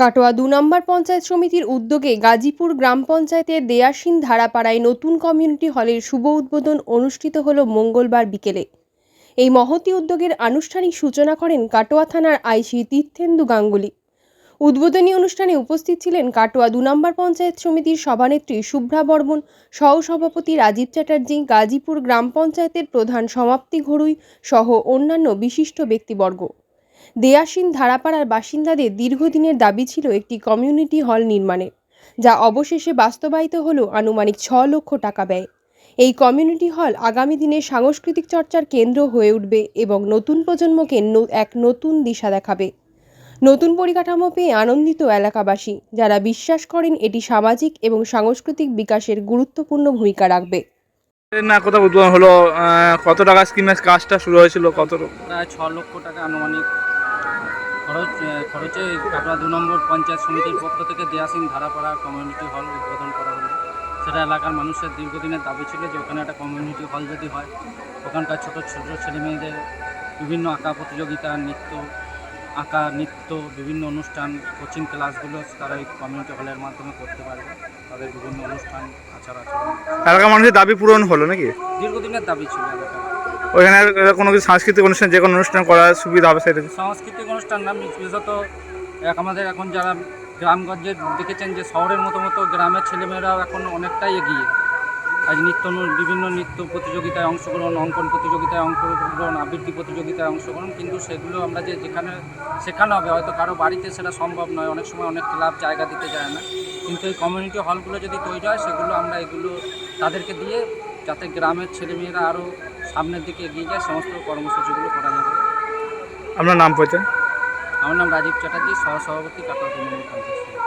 কাটোয়া দু নম্বর পঞ্চায়েত সমিতির উদ্যোগে গাজীপুর গ্রাম পঞ্চায়েতের দেয়াসীন ধারাপাড়ায় নতুন কমিউনিটি হলের শুভ উদ্বোধন অনুষ্ঠিত হল মঙ্গলবার বিকেলে। এই মহতি উদ্যোগের আনুষ্ঠানিক সূচনা করেন কাটোয়া থানার আইসি তীর্থেন্দু গাঙ্গুলি। উদ্বোধনী অনুষ্ঠানে উপস্থিত ছিলেন কাটোয়া দু নম্বর পঞ্চায়েত সমিতির সভানেত্রী শুভ্রা বর্মন, সহসভাপতি রাজীব চ্যাটার্জি, গাজীপুর গ্রাম পঞ্চায়েতের প্রধান সমাপ্তি ঘড়ুই সহ অন্যান্য বিশিষ্ট ব্যক্তিবর্গ। দেয়াসীন ধারাপাড়ার বাসিন্দাদের দীর্ঘদিনের দাবি ছিল একটি কমিউনিটি হল নির্মাণের যা অবশেষে বাস্তবায়িত হলো আনুমানিক ছ লক্ষ টাকা ব্যয়। এই কমিউনিটি হল আগামী দিনে সাংস্কৃতিক চর্চার কেন্দ্র হয়ে উঠবে এবং নতুন প্রজন্মকে এক নতুন দিশা দেখাবে। নতুন পরিকাঠামো পেয়ে আনন্দিত এলাকাবাসী, যারা বিশ্বাস করেন এটি সামাজিক এবং সাংস্কৃতিক বিকাশের গুরুত্বপূর্ণ ভূমিকা রাখবে। না কোথাও উদ্বোধন হলো কত টাকা স্কিমের কাজটা শুরু হয়েছিল, কত প্রায় ছ লক্ষ টাকা আনুমানিক। খরচ খরচে কাটোয়া দু নম্বর পঞ্চায়েত সমিতির পক্ষ থেকে দেয়াসিন ধারাপাড়া কমিউনিটি হল উদ্বোধন করা হলো। সেটা এলাকার মানুষের দীর্ঘদিনের দাবি ছিল যে ওখানে একটা কমিউনিটি হল যদি হয়, ওখানকার ছোটো ছোটো ছেলেমেয়েদের বিভিন্ন আঁকা প্রতিযোগিতা, নৃত্য আঁকা নৃত্য বিভিন্ন অনুষ্ঠান কোচিং ক্লাসগুলো তারা এই কমিউনিটি হলের মাধ্যমে করতে পারবে। তাদের বিভিন্ন অনুষ্ঠান আচার আচরণ। এলাকার মানুষের দাবি পূরণ হলো নাকি? দীর্ঘদিনের দাবি ছিল এলাকার। ওইখানে কোনো কিছু সাংস্কৃতিক অনুষ্ঠান যে কোনো অনুষ্ঠান করার সুবিধা হবে সেটা সাংস্কৃতিক অনুষ্ঠান না বিশেষত আমাদের এখন যারা গ্রামগঞ্জে দেখেছেন যে শহরের মতো মতো গ্রামের ছেলেমেয়েরাও এখন অনেকটাই এগিয়ে। আজ নিত্য বিভিন্ন নৃত্য প্রতিযোগিতায় অংশগ্রহণ অঙ্কন প্রতিযোগিতায় অংশগ্রহণ আবৃত্তি প্রতিযোগিতায় অংশগ্রহণ কিন্তু সেগুলো আমরা যে যেখানে শেখানো হবে হয়তো কারও বাড়িতে সেটা সম্ভব নয় অনেক সময় অনেক ক্লাব জায়গা দিতে যায় না। কিন্তু এই কমিউনিটি হলগুলো যদি তৈরি হয় সেগুলো আমরা এগুলো তাদেরকে দিয়ে যাতে গ্রামের ছেলেমেয়েরা আরও সামনের দিকে এগিয়ে যায় সমস্ত কর্মসূচিগুলো করা যাবে। আপনার নাম পরিচয় আমার নাম রাজীব চ্যাটার্জি সহসভাপতি তৃণমূল কংগ্রেস।